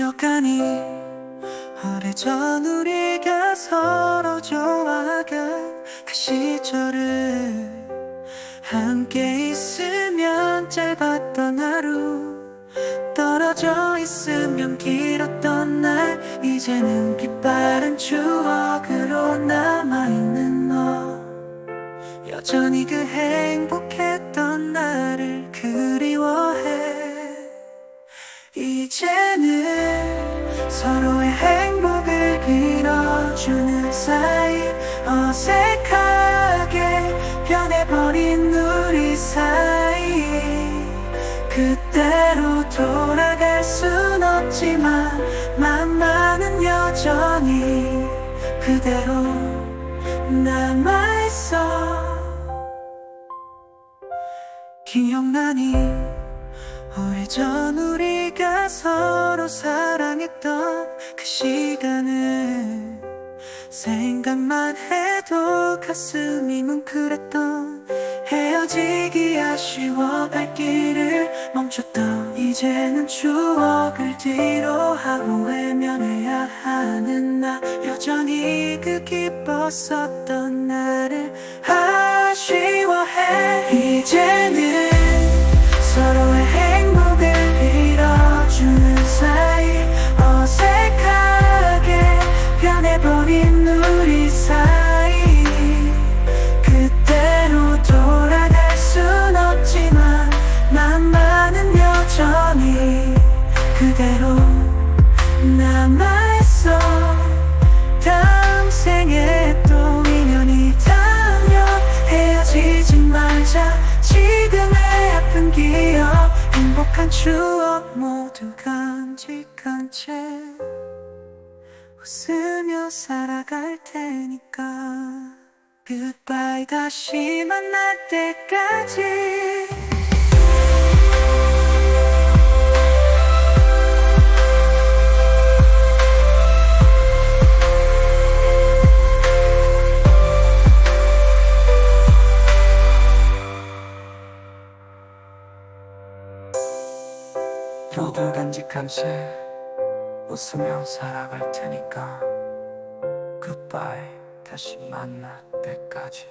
기억하니 오래전 우리가 서로 좋아하던 그 시절을 함께 있으면 짧았던 하루 떨어져 있으면 길었던 날 이제는 빛바랜 추억으로 남아있는 너. 여전히 그 행복했던 나를 그리워해. 이제는 서로의 행복을 빌어주는 사이 어색하게 변해버린 우리 사이. 그때로 돌아갈 순 없지만 맘만은 여전히 그대로 남아있어. 기억나니 오래전 우리가 서로 사랑했던 그 시간을 생각만 해도 가슴이 뭉클했던 헤어지기 아쉬워 발길을 멈췄던 이제는 추억을 뒤로 하고 외면해야 하는 나 여전히 그 기뻤었던 나를 아쉬워해. 이제는 남아있어. 다음 생에 또 인연이 닿으면 헤어지지 말자. 지금의 아픈 기억 행복한 추억 모두 간직한 채 웃으며 살아갈 테니까. Goodbye 다시 만날 때까지 모두 간직한 채 웃으며 살아갈 테니까 Goodbye. 다시 만날 때까지